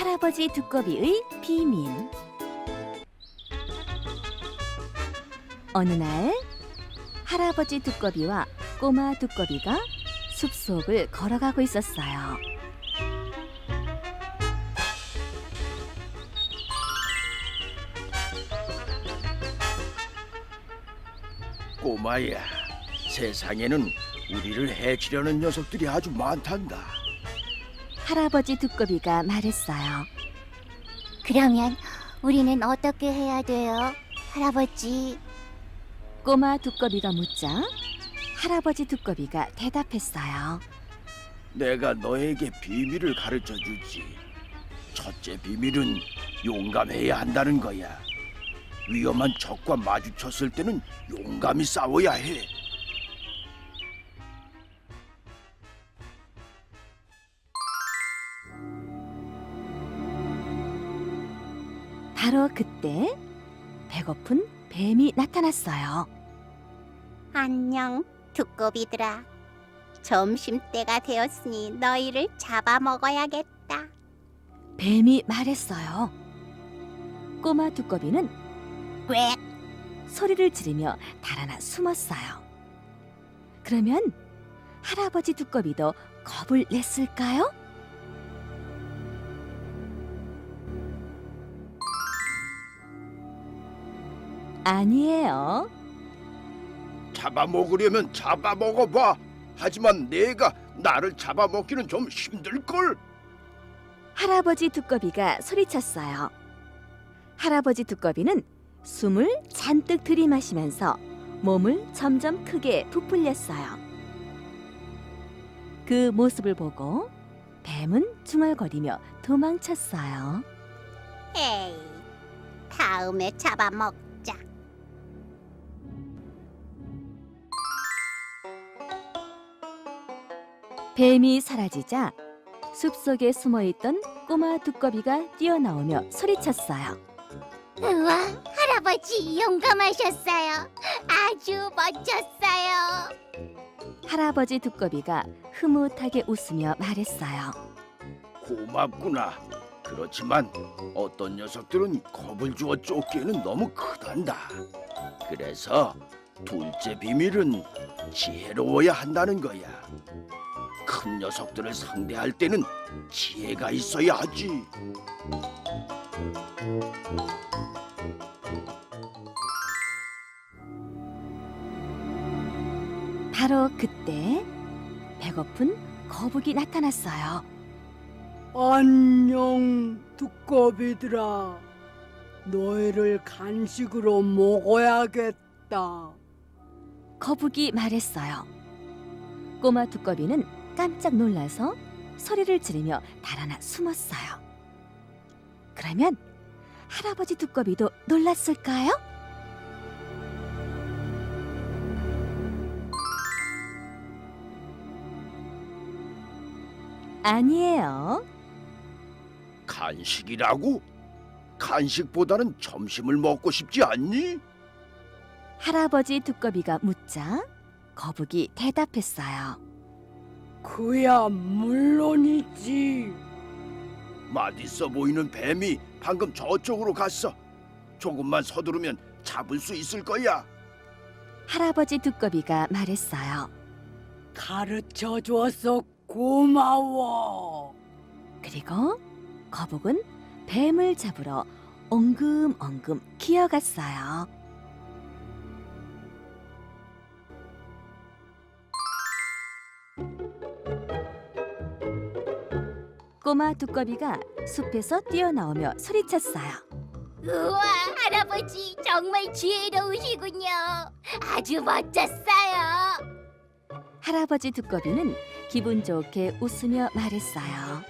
할아버지 두꺼비의 비밀 어느 날 할아버지 두꺼비와 꼬마 두꺼비가 숲속을 걸어가고 있었어요. 꼬마야, 세상에는 우리를 해치려는 녀석들이 아주 많단다. 할아버지 두꺼비가 말했어요. 그러면 우리는 어떻게 해야 돼요? 할아버지, 꼬마 두꺼비가 묻자 할아버지 두꺼비가 대답했어요. 내가 너에게 비밀을 가르쳐 주지. 첫째 비밀은 용감해야 한다는 거야. 위험한 적과 마주쳤을 때는 용감히 싸워야 해. 바로 그때 배고픈 뱀이 나타났어요. 안녕, 두꺼비들아. 점심때가 되었으니 너희를 잡아먹어야겠다. 뱀이 말했어요. 꼬마 두꺼비는 꽥! 소리를 지르며 달아나 숨었어요. 그러면 할아버지 두꺼비도 겁을 냈을까요? 아니에요. 잡아먹으려면 잡아먹어봐. 하지만 내가 나를 잡아먹기는 좀 힘들걸. 할아버지 두꺼비가 소리쳤어요. 할아버지 두꺼비는 숨을 잔뜩 들이마시면서 몸을 점점 크게 부풀렸어요. 그 모습을 보고 뱀은 중얼거리며 도망쳤어요. 에이, 다음에 잡아먹 뱀이 사라지자 숲속에 숨어있던 꼬마 두꺼비가 뛰어나오며 소리쳤어요. 우와, 할아버지 용감하셨어요. 아주 멋졌어요. 할아버지 두꺼비가 흐뭇하게 웃으며 말했어요. 고맙구나. 그렇지만 어떤 녀석들은 겁을 주어 쫓기에는 너무 크단다. 그래서 둘째 비밀은 지혜로워야 한다는 거야. 큰 녀석들을 상대할 때는 지혜가 있어야 하지. 바로 그때 배고픈 거북이 나타났어요. 안녕, 두꺼비들아. 너희를 간식으로 먹어야겠다. 거북이 말했어요. 꼬마 두꺼비는 깜짝 놀라서 소리를 지르며 달아나 숨었어요. 그러면 할아버지 두꺼비도 놀랐을까요? 아니에요. 간식이라고? 간식보다는 점심을 먹고 싶지 않니? 할아버지 두꺼비가 묻자 거북이 대답했어요. 그야 물론이지. 맛있어 보이는 뱀이 방금 저쪽으로 갔어. 조금만 서두르면 잡을 수 있을 거야. 할아버지 두꺼비가 말했어요. 가르쳐 줘서 고마워. 그리고 거북은 뱀을 잡으러 엉금엉금 기어갔어요. 꼬마 두꺼비가 숲에서 뛰어나오며 소리쳤어요. 우와, 할아버지 정말 지혜로우시군요. 아주 멋졌어요. 할아버지 두꺼비는 기분 좋게 웃으며 말했어요.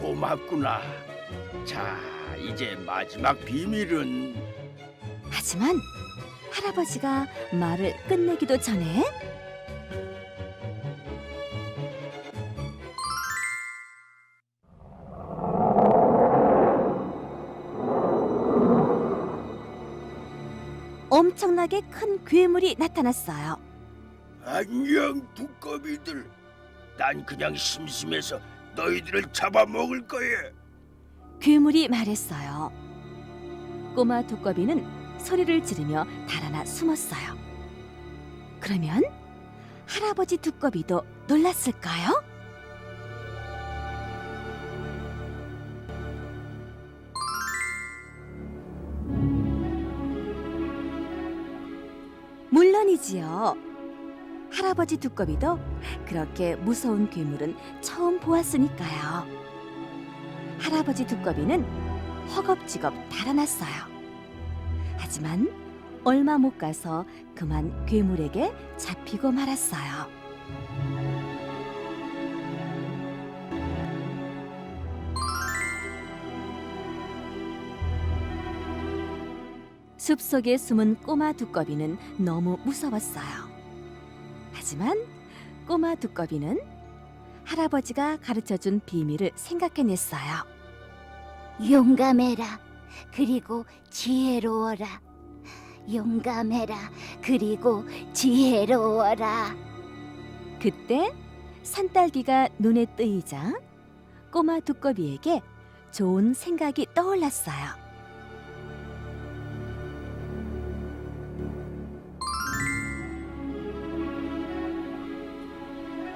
고맙구나. 자, 이제 마지막 비밀은 하지만 할아버지가 말을 끝내기도 전에 엄청나게 큰 괴물이 나타났어요. 안녕 두꺼비들. 난 그냥 심심해서 너희들을 잡아먹을 거야. 괴물이 말했어요. 꼬마 두꺼비는 소리를 지르며 달아나 숨었어요. 그러면 할아버지 두꺼비도 놀랐을까요? 물론이지요. 할아버지 두꺼비도 그렇게 무서운 괴물은 처음 보았으니까요. 할아버지 두꺼비는 허겁지겁 달아났어요. 하지만 얼마 못 가서 그만 괴물에게 잡히고 말았어요. 숲속에 숨은 꼬마 두꺼비는 너무 무서웠어요. 하지만 꼬마 두꺼비는 할아버지가 가르쳐 준 비밀을 생각해냈어요. 용감해라. 그리고 지혜로워라. 용감해라. 그리고 지혜로워라. 그때 산딸기가 눈에 뜨이자 꼬마 두꺼비에게 좋은 생각이 떠올랐어요.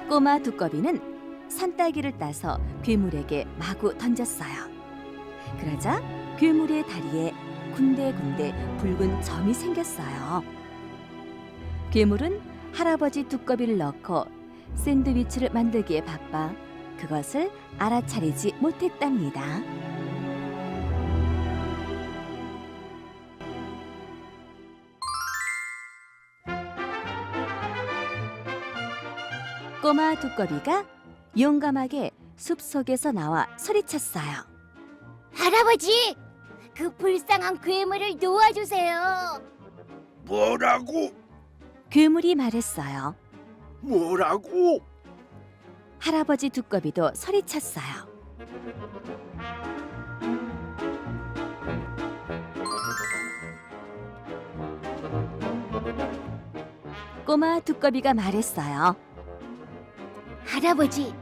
꼬마 두꺼비는 산딸기를 따서 괴물에게 마구 던졌어요. 그러자 괴물의 다리에 군데군데 붉은 점이 생겼어요. 괴물은 할아버지 두꺼비를 넣고 샌드위치를 만들기에 바빠 그것을 알아차리지 못했답니다. 꼬마 두꺼비가 용감하게 숲속에서 나와 소리쳤어요. 할아버지, 그 불쌍한 괴물을 놓아주세요. 뭐라고? 괴물이 말했어요. 뭐라고? 할아버지 두꺼비도 소리쳤어요. 꼬마 두꺼비가 말했어요. 할아버지,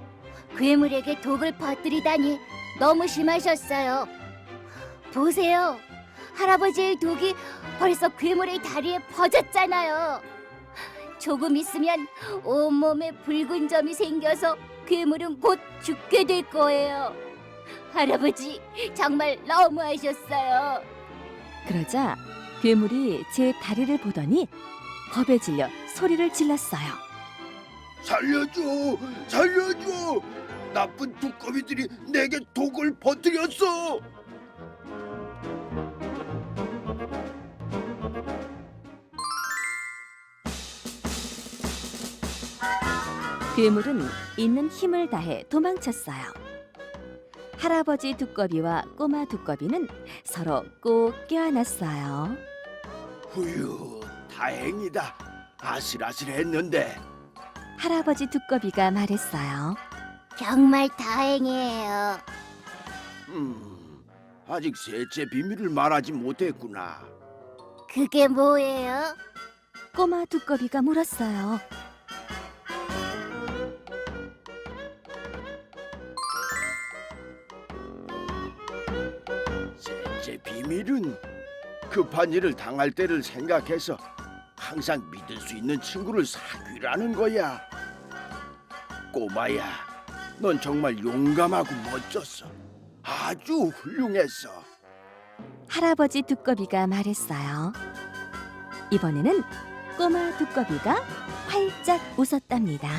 괴물에게 독을 퍼뜨리다니 너무 심하셨어요. 보세요. 할아버지의 독이 벌써 괴물의 다리에 퍼졌잖아요. 조금 있으면 온몸에 붉은 점이 생겨서 괴물은 곧 죽게 될 거예요. 할아버지, 정말 너무하셨어요. 그러자 괴물이 제 다리를 보더니 겁에 질려 소리를 질렀어요. 살려줘! 살려줘! 나쁜 두꺼비들이 내게 독을 퍼뜨렸어! 괴물은 있는 힘을 다해 도망쳤어요. 할아버지 두꺼비와 꼬마 두꺼비는 서로 꼭 껴안았어요. 후유, 다행이다. 아슬아슬했는데. 할아버지 두꺼비가 말했어요. 정말 다행이에요. 음, 아직 셋째 비밀을 말하지 못했구나. 그게 뭐예요? 꼬마 두꺼비가 물었어요. 셋째 비밀은 급한 일을 당할 때를 생각해서 항상 믿을 수 있는 친구를 사귀라는 거야. 꼬마야, 넌 정말 용감하고 멋졌어. 아주 훌륭했어. 할아버지 두꺼비가 말했어요. 이번에는 꼬마 두꺼비가 활짝 웃었답니다.